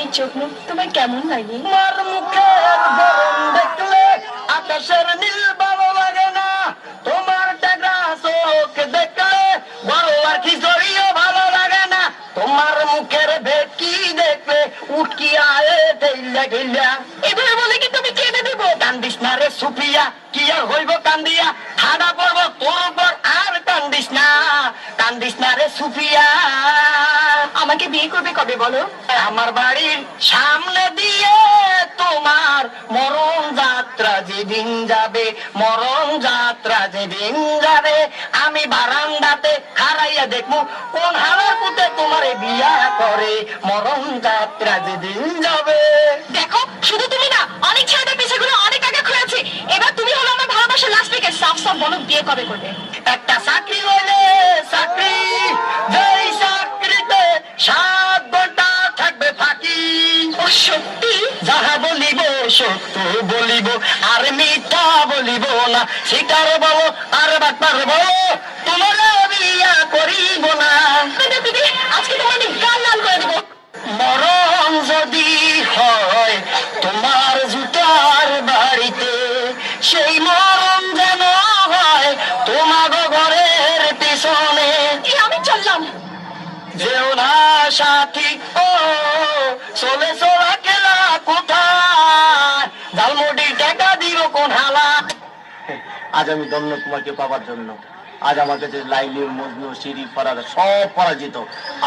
এই চোখ মুখ তোমার কেমন লাগে? মুখের গরম দেখলে আকাশের নীল ভালো লাগে না। তোমার টাকা চোখ দেখলে বড় আর খিচড়িও ভালো লাগে না। তোমার মুখের ভেটকি দেখলে উটকি আয়ে এভাবে বলে কি তুমি কেনে দেবো? কান্দিস না রে সুফিয়া কি আর হইব কান্দিয়া ঠাডা পড়ব তোর উপর আর কান্দিস না। কান্দিস না রে সুফিয়া আমাকে বিয়ে করবে কবে বলো? আমার বাড়ির সামনে দিয়ে তোমার মরণ যাত্রা যেদিন যাবে মরণ যাত্রা যেদিন যাবে আমি বারান্দাতে খারাইয়া দেখব কোন হালার পুতে তোমার বিয়া করে মরণ যাত্রা যেদিন যাবে। দেখো শুধু তুমি না অনেক ছেলেদের পিছে ঘুরে অনেক আগে খুঁড়েছি এবার তুমি হলো আমার ভালোবাসার লাস্ট উইকেট সাফ সাফ বলো বিয়ে কবে করবে? একটা চাকরি সত্যি যাহা বলিব সত্য বলিব আর মিথ্যা বলিব না। বলো আর বলো তোমার বিয়া করিব না। আজকে তোমার গাল লাল করে দেবো। মরণ যদি হয় তোমার জুতার বাড়িতে সেই মরণ যেন হয় তোমার ঘরের পিছনে। আমি চললাম। যেও না সাথী ও চলে আজ আমি ধন্য তোমাকে পাবার জন্য। আজ আমার কাছে লাইলি মজনু সিঁড়ি ফরার সব পরাজিত।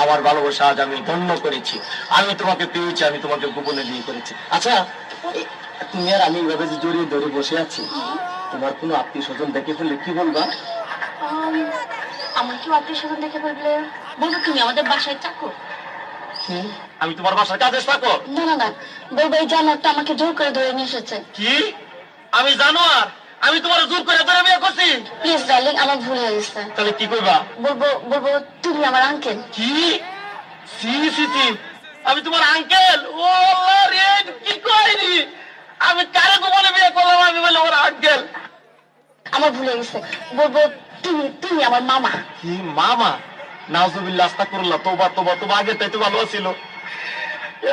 আমার ভালোবাসা আজ আমি ধন্য করেছি। আমি তোমাকে পেয়েছি আমি তোমাকে গোপনে বিয়ে করেছি। আচ্ছা তুমি আর আমি এইভাবে যে জড়িয়ে ধরে বসে আছি তোমার কোনো আত্মীয় স্বজন দেখে ফেললে কি বলবা? আম, আমার কি আত্মীয় স্বজন দেখে বলব তুমি আমাদের বাসায় থাকো। আমি তোমার বাসার কাজে থাকো? না না না। বলব এই জানোয়ারটা আমাকে জোর করে ধরে নিয়ে এসেছে। কি? আমি জানো আর আমি তোমার জোর করে ধরে বিয়ে করছি। প্লিজ ডার্লিং আমার ভুল হয়ে গেছে। তাহলে কি করবা? বলব বলব তুমি আমার আঙ্কেল কি? সি সি সি। আমি তোমার আঙ্কেল ও আল্লাহ রে কি কইনি? আমি কারে গোপনে বিয়ে করলাম? আমি বলে ওর আঙ্কেল আমার ভুল হয়ে গেছে। বলব তুমি তুমি আমার মামা। কি মামা? নাউজুবিল্লাহ আস্তাগফিরুল্লাহ তোবা তোবা তোবা আগে তাই তো ভালো ছিল।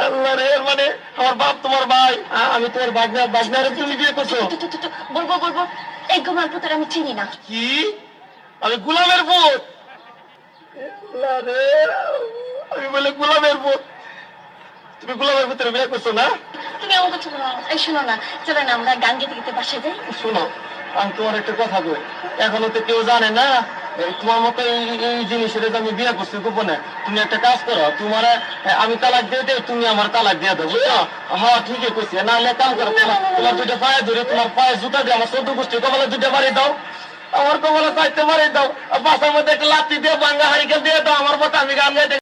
আল্লাহ রে মানে আমার বাপ তোমার ভাই। আমি তোমার বাগনা বাগনারে তুমি বিয়ে করছ। তু, তু, তু, তু, বলব বলব এই গোমার পুতার আমি চিনি না। কি? আমি গোলামের পুত? আমি বলে গোলামের পুত। তুমি গোলামের পুত্রে বিয়ে করছ না? তুমি আমার কথা শোনো এই শোনো না চলো না আমরা গান গেতে গেতে বাসায় যাই। শোনো আমি তোমার একটা কথা কই। এখনও তো কেউ জানে না তোমার মতো এই জিনিসের আমি বিয়ে করছি, গোপনে। তুমি একটা কাজ করো, তোমার আমি তালাক দিয়ে দেই, তুমি আমার তালাক দিয়ে দেবো হ্যাঁ ঠিকই কইছি। না হলে কাম করো, তোমার দুটো পায়ে ধরে, তোমার পায়ে জুতা দিয়ে আমার চোদ্দ গোষ্ঠী কপালে দুইটা বাড়ি দাও। আমার কপালে চাইতে বাড়ি দাও। বাসার মধ্যে একটা লাঠি দিয়ে বাঙ্গা হারিকে দিয়ে দাও, আমার মতো আমি গান গাইতে